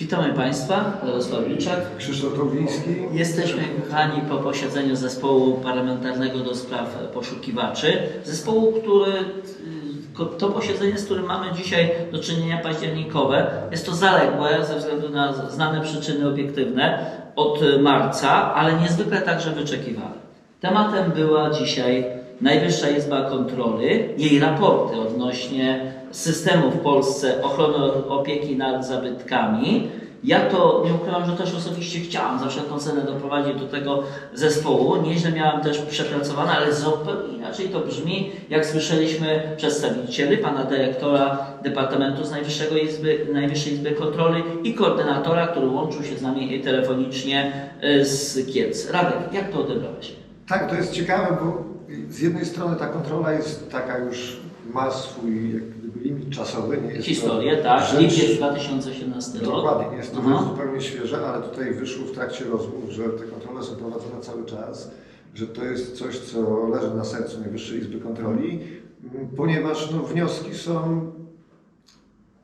Witamy Państwa, Jarosław Wilczak. Krzysztof Towiński. Jesteśmy kochani po posiedzeniu zespołu parlamentarnego do spraw poszukiwaczy. Zespołu, który y, to posiedzenie, z którym mamy dzisiaj do czynienia październikowe, jest to zaległe ze względu na znane przyczyny obiektywne od marca, ale niezwykle także wyczekiwane. Tematem była dzisiaj Najwyższa Izba Kontroli, jej raporty odnośnie systemu w Polsce ochrony opieki nad zabytkami. Ja to nie ukrywam, że też osobiście chciałam za wszelką cenę doprowadzić do tego zespołu. Nieźle miałam też przepracowane, ale zupełnie inaczej to brzmi, jak słyszeliśmy przedstawicieli, pana dyrektora Departamentu z Najwyższego Izby, Najwyższej Izby Kontroli i koordynatora, który łączył się z nami telefonicznie y, z Kielc. Radek, jak to odebrałeś? Tak, to jest ciekawe, bo z jednej strony ta kontrola jest taka już, ma swój czasowy. Nie jest Historię, to tak, rzecz- lipiec 2017 rok. Dokładnie, nie jest to Aha. rzecz zupełnie świeże, ale tutaj wyszło w trakcie rozmów, że te kontrole są prowadzone cały czas, że to jest coś, co leży na sercu Najwyższej Izby Kontroli, ponieważ no, wnioski są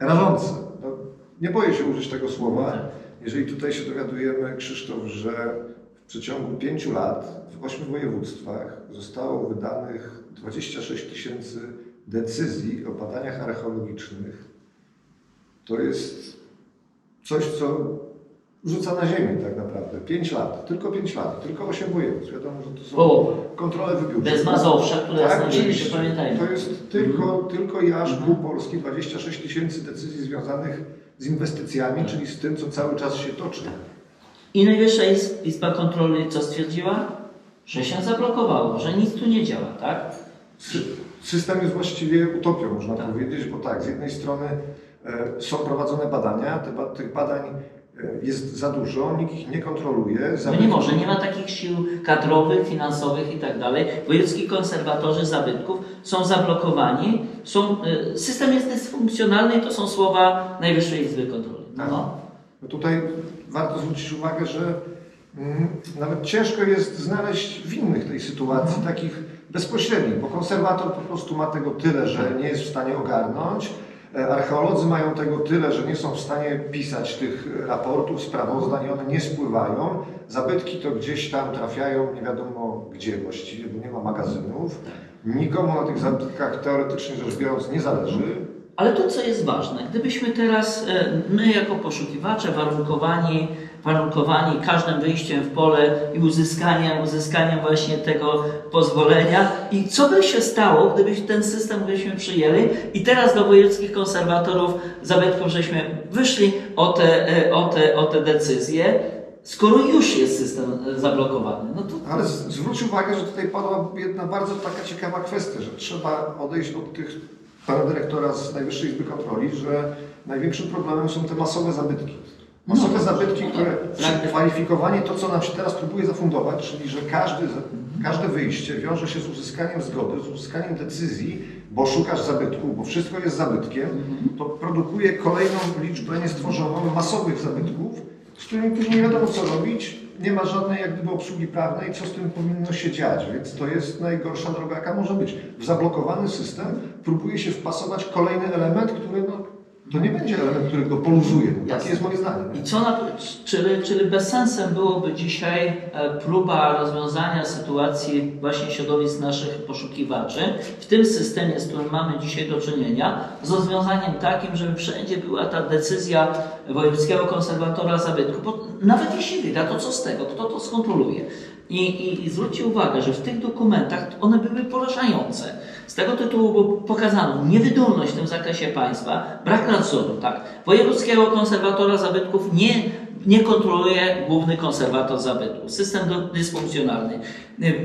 rażące. No, nie boję się użyć tego słowa. Tak. Jeżeli tutaj się dowiadujemy, Krzysztof, że w przeciągu pięciu lat w ośmiu województwach zostało wydanych 26 tysięcy decyzji o badaniach archeologicznych, to jest coś, co rzuca na ziemię tak naprawdę. Pięć lat, tylko pięć lat, tylko osiem województw. Wiadomo, że to są Połowa. kontrole wybiórcze. Bez Mazowsza, które jest Tak, największe, oczywiście. pamiętajmy. To jest tylko, tylko i aż pół Polski, 26 tysięcy decyzji związanych z inwestycjami, Tak. czyli z tym, co cały czas się toczy. I Najwyższa Iz- Izba Kontroli co stwierdziła? Że się zablokowało, że nic tu nie działa, tak? Sy- System jest właściwie utopią, można Tak. powiedzieć, bo tak, z jednej strony e, są prowadzone badania, tych badań e, jest za dużo, nikt ich nie kontroluje. No nie zabytki- może, nie ma takich sił kadrowych, finansowych i tak dalej. Wojewódzki konserwatorzy zabytków są zablokowani, są, y, system jest dysfunkcjonalny i to są słowa Najwyższej Izby Kontroli. Tak. No. No tutaj warto zwrócić uwagę, że mm, nawet ciężko jest znaleźć winnych tej sytuacji, Mhm. takich bezpośrednich, bo konserwator po prostu ma tego tyle, że nie jest w stanie ogarnąć. E, Archeolodzy mają tego tyle, że nie są w stanie pisać tych raportów, sprawozdań one nie spływają. Zabytki to gdzieś tam trafiają, nie wiadomo gdzie właściwie, bo nie ma magazynów. Nikomu na tych zabytkach teoretycznie rzecz biorąc nie zależy. Ale to, co jest ważne, gdybyśmy teraz, e, my jako poszukiwacze, warunkowani, warunkowani każdym wyjściem w pole i uzyskaniem, uzyskaniem właśnie tego pozwolenia, i co by się stało, gdybyś ten system byśmy przyjęli i teraz do wojewódzkich konserwatorów zabytków żeśmy wyszli o te, e, o te, o te decyzje, skoro już jest system e, zablokowany, no to Ale zwróć uwagę, że tutaj padła jedna bardzo taka ciekawa kwestia, że trzeba odejść od tych pana dyrektora z Najwyższej Izby Kontroli, że największym problemem są te masowe zabytki. Masowe No, zabytki, no które tak. kwalifikowanie to, co nam się teraz próbuje zafundować, czyli że każdy, każde wyjście wiąże się z uzyskaniem zgody, z uzyskaniem decyzji, bo szukasz zabytku, bo wszystko jest zabytkiem, to produkuje kolejną liczbę niestworzoną masowych zabytków, z którymi później nie wiadomo co robić, nie ma żadnej jak gdyby obsługi prawnej, co z tym powinno się dziać, więc to jest najgorsza droga, jaka może być. W zablokowany system próbuje się wpasować kolejny element, który no, to nie będzie element, który go poluzuje. Takie jest moje zdanie. I co na, czyli, czyli bez sensem byłoby dzisiaj e, próba rozwiązania sytuacji właśnie środowisk naszych poszukiwaczy w tym systemie, z którym mamy dzisiaj do czynienia, z rozwiązaniem takim, żeby wszędzie była ta decyzja Wojewódzkiego Konserwatora Zabytku, bo nawet jeśli wyda, to co z tego, kto to skontroluje? I, i, I zwróćcie uwagę, że w tych dokumentach one były porażające. Z tego tytułu pokazano niewydolność w tym zakresie państwa, brak nadzoru, tak. Wojewódzkiego konserwatora zabytków nie, nie kontroluje główny konserwator zabytków. System dysfunkcjonalny.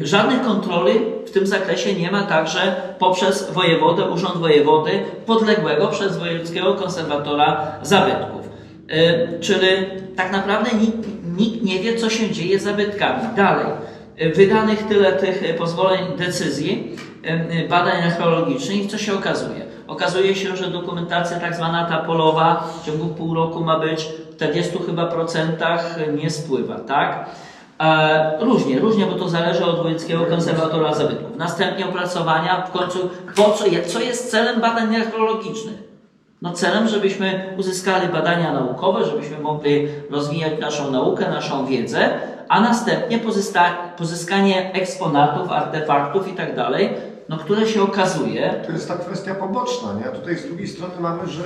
Żadnych kontroli w tym zakresie nie ma także poprzez wojewodę, urząd wojewody podległego przez wojewódzkiego konserwatora zabytków. Y, Czyli tak naprawdę nikt, nikt nie wie, co się dzieje z zabytkami. Dalej, y, wydanych tyle tych y, pozwoleń, decyzji, badań archeologicznych co się okazuje? Okazuje się, że dokumentacja tak zwana ta polowa w ciągu pół roku ma być w 40 chyba procentach nie spływa, tak? E, różnie, różnie, bo to zależy od wojewódzkiego konserwatora zabytków. Następnie opracowania, w końcu po co, co jest celem badań archeologicznych? No celem, żebyśmy uzyskali badania naukowe, żebyśmy mogli rozwijać naszą naukę, naszą wiedzę, a następnie pozyskanie eksponatów, artefaktów i tak dalej, no które się okazuje, To jest ta kwestia poboczna, nie? Tutaj z drugiej strony mamy, że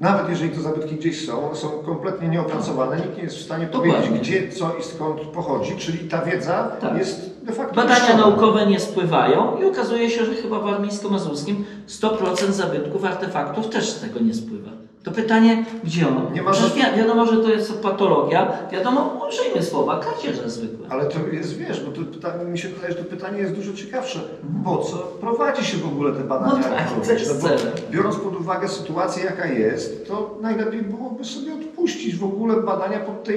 nawet jeżeli te zabytki gdzieś są, one są kompletnie nieopracowane, nikt nie jest w stanie Dokładnie. powiedzieć, gdzie, co i skąd pochodzi, czyli ta wiedza Tak. jest de facto badania niszczona. naukowe nie spływają i okazuje się, że chyba w Armińsko-Mazurskim 100% zabytków, artefaktów też z tego nie spływa. To pytanie, gdzie ono? Nie ma Przecież żadnych- wi- wiadomo, że to jest patologia, wiadomo, użyjmy słowa, kradzieże zwykłe. Ale to jest, wiesz, bo to pytanie, mi się wydaje, że to pytanie jest dużo ciekawsze. Po co prowadzi się w ogóle te badania No tak, archeologiczne? Bo biorąc pod uwagę sytuację, jaka jest, to najlepiej byłoby sobie odpuścić w ogóle badania pod te,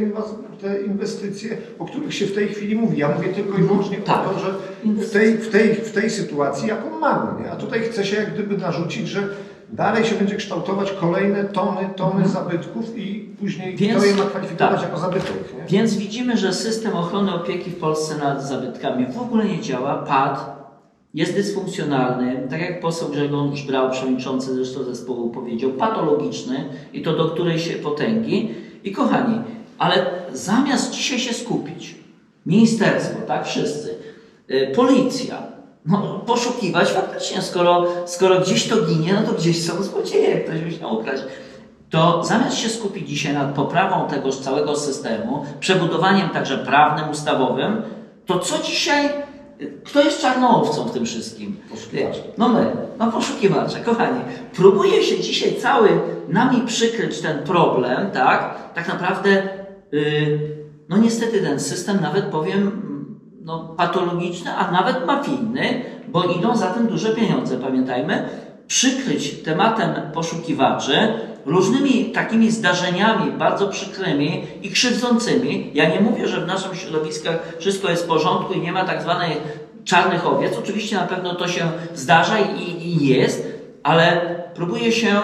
te inwestycje, o których się w tej chwili mówi. Ja mówię tylko i wyłącznie Tak. o to, że w tej, w, tej, w tej sytuacji, jaką mamy. Nie? A tutaj chce się jak gdyby narzucić, że dalej się będzie kształtować kolejne tony, tony zabytków i później Mhm. Więc- to je ma kwalifikować tak. jako zabytek. Nie? Więc widzimy, że system ochrony opieki w Polsce nad zabytkami w ogóle nie działa, padł, jest dysfunkcjonalny, tak jak poseł Grzegorz Brał, przewodniczący zresztą zespołu powiedział, patologiczny i to do której się potęgi. I kochani, ale zamiast dzisiaj się skupić, ministerstwo, tak, wszyscy, y, policja, no, poszukiwać faktycznie, skoro, skoro gdzieś to ginie, no to gdzieś są złodzieje, ktoś musiał ukraść to zamiast się skupić dzisiaj nad poprawą tegoż całego systemu, przebudowaniem także prawnym, ustawowym, to co dzisiaj, kto jest czarną owcą w tym wszystkim? Poszukiwacze. No my, no poszukiwacze, kochani. Próbuje się dzisiaj cały nami przykryć ten problem, tak? Tak naprawdę, yy, no niestety ten system nawet powiem, no patologiczny, a nawet mafijny, bo idą za tym duże pieniądze, pamiętajmy, przykryć tematem poszukiwaczy różnymi takimi zdarzeniami bardzo przykrymi i krzywdzącymi. Ja nie mówię, że w naszym środowiskach wszystko jest w porządku i nie ma tak zwanych czarnych owiec. Oczywiście na pewno to się zdarza i, i jest, ale próbuje się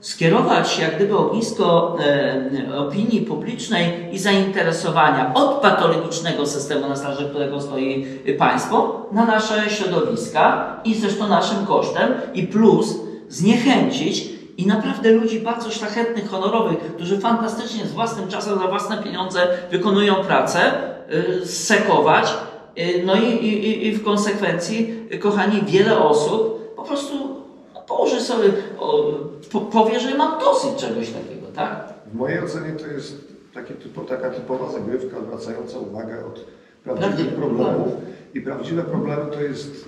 skierować jak gdyby ognisko e, opinii publicznej i zainteresowania od patologicznego systemu, na straży którego stoi państwo, na nasze środowiska i zresztą naszym kosztem i plus zniechęcić i naprawdę ludzi bardzo szlachetnych, honorowych, którzy fantastycznie z własnym czasem, za własne pieniądze wykonują pracę, y, sekować. Y, No i, i, i- w konsekwencji, kochani, wiele osób po prostu położy sobie, po, powie, że mam dosyć czegoś takiego, tak? W mojej ocenie to jest takie typo, taka typowa zagrywka zwracająca uwagę od prawdziwych problemów. I prawdziwe problemy to jest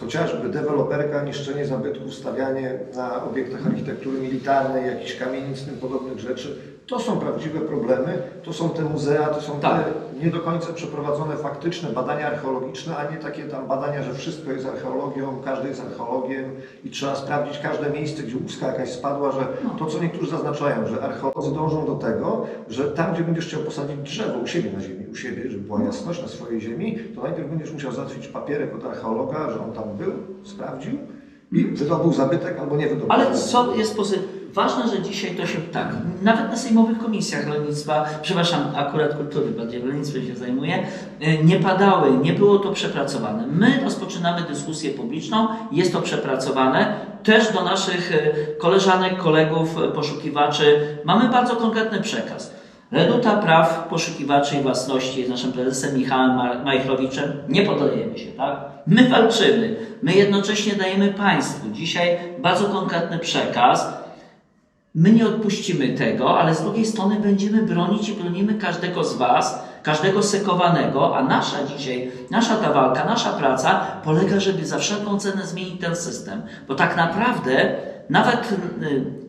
chociażby deweloperka, niszczenie zabytków, stawianie na obiektach architektury militarnej, jakichś kamienic, tym podobnych rzeczy. To są prawdziwe problemy, to są te muzea, to są Tak. te nie do końca przeprowadzone faktyczne badania archeologiczne, a nie takie tam badania, że wszystko jest archeologią, każdy jest archeologiem i trzeba sprawdzić każde miejsce, gdzie łuska jakaś spadła, że to, co niektórzy zaznaczają, że archeolodzy dążą do tego, że tam, gdzie będziesz chciał posadzić drzewo u siebie na ziemi, u siebie, żeby była jasność na swojej ziemi, to najpierw będziesz musiał załatwić papierek od archeologa, że on tam był, sprawdził i wydobył zabytek albo nie wydobył. Ale co jest pozy- ważne, że dzisiaj to się tak, nawet na sejmowych komisjach rolnictwa, przepraszam, akurat kultury, bardziej rolnictwem się zajmuję, y, nie padały, nie było to przepracowane. My rozpoczynamy dyskusję publiczną, jest to przepracowane. Też do naszych y, koleżanek, kolegów, y, poszukiwaczy mamy bardzo konkretny przekaz. Reduta Praw Poszukiwaczy i Własności z naszym prezesem Michałem Ma- Majchrowiczem nie poddajemy się, tak? My walczymy. My jednocześnie dajemy Państwu dzisiaj bardzo konkretny przekaz. My nie odpuścimy tego, ale z drugiej strony będziemy bronić i bronimy każdego z Was, każdego sekowanego, a nasza dzisiaj, nasza ta walka, nasza praca polega, żeby za wszelką cenę zmienić ten system. Bo tak naprawdę nawet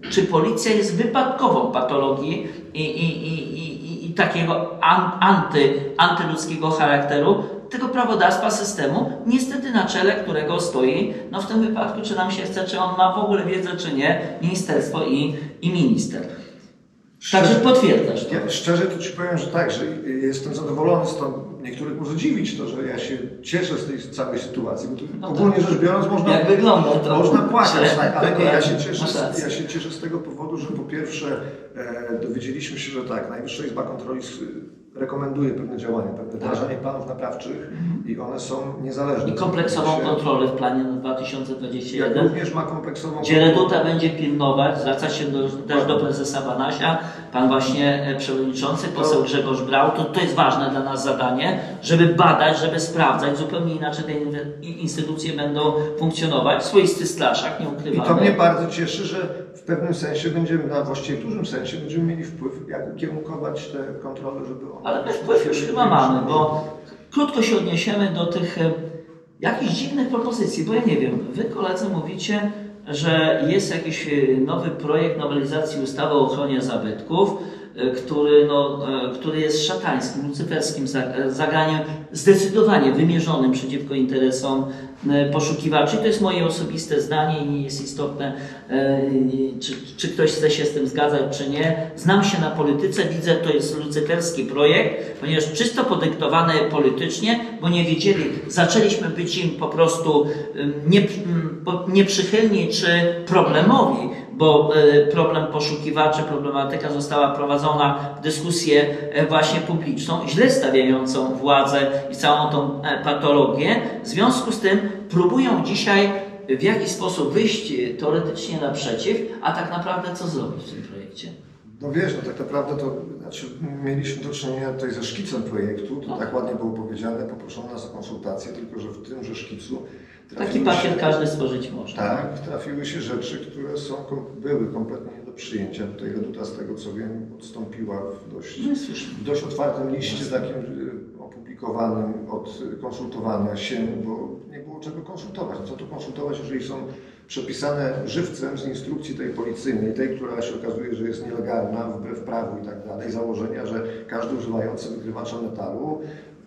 y, czy policja jest wypadkową patologii i, i, i, i, i takiego an, anty, antyludzkiego charakteru, tego prawodawstwa systemu, niestety na czele którego stoi, no w tym wypadku, czy nam się chce, czy on ma w ogóle wiedzę, czy nie, ministerstwo i, i minister. Także potwierdzasz to. Ja szczerze to Ci powiem, że tak, że jestem zadowolony stąd. Niektórych może dziwić to, że ja się cieszę z tej całej sytuacji, bo tu No ogólnie tak. rzecz biorąc można, Jak wygląda to? można płakać, tak, ale nie, ja się, cieszę, Masz rację. ja się cieszę z tego powodu, że po pierwsze e, dowiedzieliśmy się, że tak, Najwyższa Izba Kontroli rekomenduje pewne działania, pewne wdrażanie planów naprawczych i one są niezależne. I kompleksową kontrolę w planie na Jak 2021. również ma kompleksową Gdzie Reduta będzie pilnować, zwraca się do, też do prezesa Banasia, pan właśnie e, przewodniczący, poseł Grzegorz Brał, to, to jest ważne dla nas zadanie, żeby badać, żeby sprawdzać, zupełnie inaczej te i- instytucje będą funkcjonować, swoisty straszak, nie I ukrywamy. to mnie bardzo cieszy, że pewnym sensie będziemy, na właściwie w dużym sensie, będziemy mieli wpływ, jak ukierunkować te kontrole, żeby one... Ale my wpływ już chyba mamy, bo krótko się odniesiemy do tych e, jakichś dziwnych propozycji, bo ja nie wiem, wy koledzy mówicie, że jest jakiś e, nowy projekt nowelizacji ustawy o ochronie zabytków, e, który, no, e, który jest szatańskim, lucyferskim za- zagraniem, zdecydowanie wymierzonym przeciwko interesom poszukiwaczy. To jest moje osobiste zdanie i nie jest istotne, czy, czy ktoś chce się z tym zgadzać, czy nie. Znam się na polityce, widzę, to jest lucyferski projekt, ponieważ czysto podyktowany politycznie, bo nie wiedzieli, zaczęliśmy być im po prostu nie, nieprzychylni czy problemowi, bo e, problem poszukiwaczy, problematyka została prowadzona w dyskusję e, właśnie publiczną, źle stawiającą władzę i całą tą e, patologię. W związku z tym próbują dzisiaj w jakiś sposób wyjść teoretycznie naprzeciw, a tak naprawdę co zrobić w tym projekcie? No wiesz, no tak naprawdę to znaczy, mieliśmy do czynienia tutaj ze szkicem projektu, to No. tak ładnie było powiedziane, poproszono nas o konsultację, tylko że w tymże szkicu Taki pakiet się- każdy stworzyć może. Tak, trafiły się rzeczy, które są, były kompletnie nie do przyjęcia. Tutaj Reduta, z tego co wiem, odstąpiła w dość, No w dość otwartym liście takim y, opublikowanym od konsultowania się, bo nie było czego konsultować. Co tu konsultować, jeżeli są przepisane żywcem z instrukcji tej policyjnej, tej, która się okazuje, że jest nielegalna, wbrew prawu i tak dalej, założenia, że każdy używający wykrywacza metalu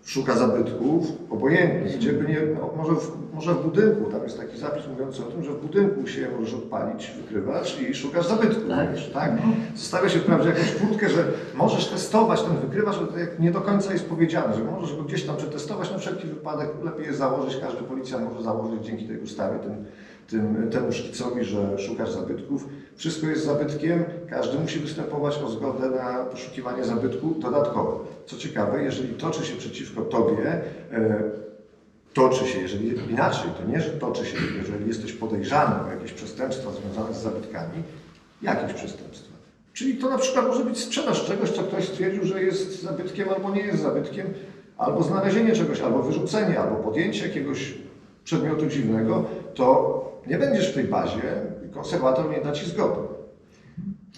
szuka zabytków, obojętnie, gdzie by nie, no, może, w, może w budynku, tam jest taki zapis mówiący o tym, że w budynku się możesz odpalić wykrywacz i szukasz zabytku, Tak. wiesz, tak? Zostawia się wprawdzie jakąś furtkę, że możesz testować ten wykrywacz, ale to jak nie do końca jest powiedziane, że możesz go gdzieś tam przetestować na wszelki wypadek, lepiej jest założyć, każdy policjant może założyć dzięki tej ustawie tym, tym, temu szkicowi, że szukasz zabytków. Wszystko jest zabytkiem, każdy musi występować o zgodę na poszukiwanie zabytku dodatkowo. Co ciekawe, jeżeli toczy się przeciwko Tobie, e, toczy się, jeżeli inaczej, to nie, że toczy się, jeżeli jesteś podejrzany o jakieś przestępstwa związane z zabytkami, jakieś przestępstwa. Czyli to na przykład może być sprzedaż czegoś, co ktoś stwierdził, że jest zabytkiem albo nie jest zabytkiem, albo znalezienie czegoś, albo wyrzucenie, albo podjęcie jakiegoś przedmiotu dziwnego, to nie będziesz w tej bazie, konserwator nie da Ci zgody.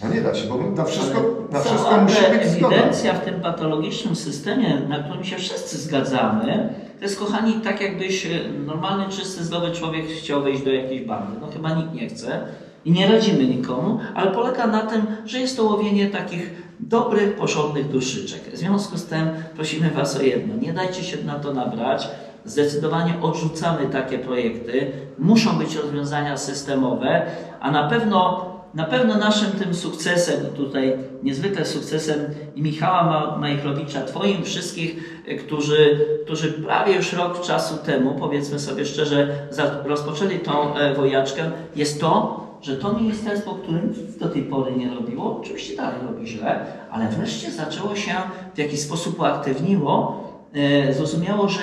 No nie da Ci, bo na wszystko, na wszystko musi być zgoda. ewidencja w tym patologicznym systemie, na którym się wszyscy zgadzamy, to jest, kochani, tak jakbyś e, normalny, czysty, zdrowy człowiek chciał wejść do jakiejś bandy. No chyba nikt nie chce i nie radzimy nikomu, ale polega na tym, że jest to łowienie takich dobrych, porządnych duszyczek. W związku z tym prosimy Was o jedno, nie dajcie się na to nabrać. Zdecydowanie odrzucamy takie projekty. Muszą być rozwiązania systemowe, a na pewno na pewno naszym tym sukcesem, tutaj niezwykle sukcesem i Michała Ma- Majchrowicza, Twoim wszystkich, e, którzy, którzy prawie już rok czasu temu, powiedzmy sobie szczerze, rozpoczęli tą e, wojaczkę, jest to, że to ministerstwo, które nic do tej pory nie robiło, oczywiście dalej robi źle, ale wreszcie zaczęło się w jakiś sposób uaktywniło, e, zrozumiało, że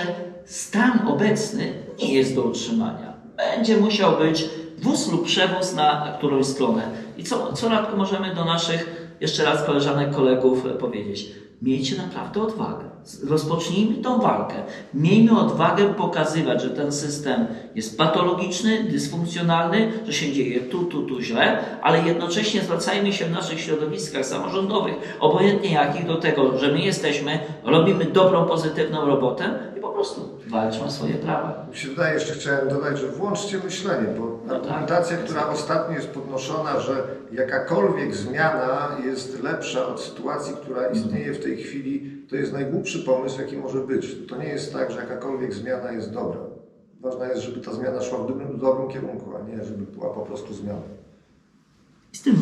stan obecny nie jest do utrzymania. Będzie musiał być wóz lub przewóz na którąś stronę. I co, co Radku możemy do naszych, jeszcze raz koleżanek, kolegów e, powiedzieć? Miejcie naprawdę odwagę. Rozpocznijmy tą walkę. Miejmy odwagę pokazywać, że ten system jest patologiczny, dysfunkcjonalny, że się dzieje tu, tu, tu źle, ale jednocześnie zwracajmy się w naszych środowiskach samorządowych, obojętnie jakich, do tego, że my jesteśmy, robimy dobrą, pozytywną robotę prostu walczmy o swoje prawa. Mi się wydaje, jeszcze chciałem dodać, że włączcie myślenie, bo No tak. argumentacja, która ostatnio jest podnoszona, że jakakolwiek zmiana jest lepsza od sytuacji, która istnieje w tej chwili, to jest najgłupszy pomysł, jaki może być. To nie jest tak, że jakakolwiek zmiana jest dobra. Ważne jest, żeby ta zmiana szła w dobrym, dobrym kierunku, a nie żeby była po prostu zmianą. I z tym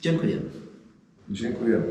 dziękujemy. Dziękujemy.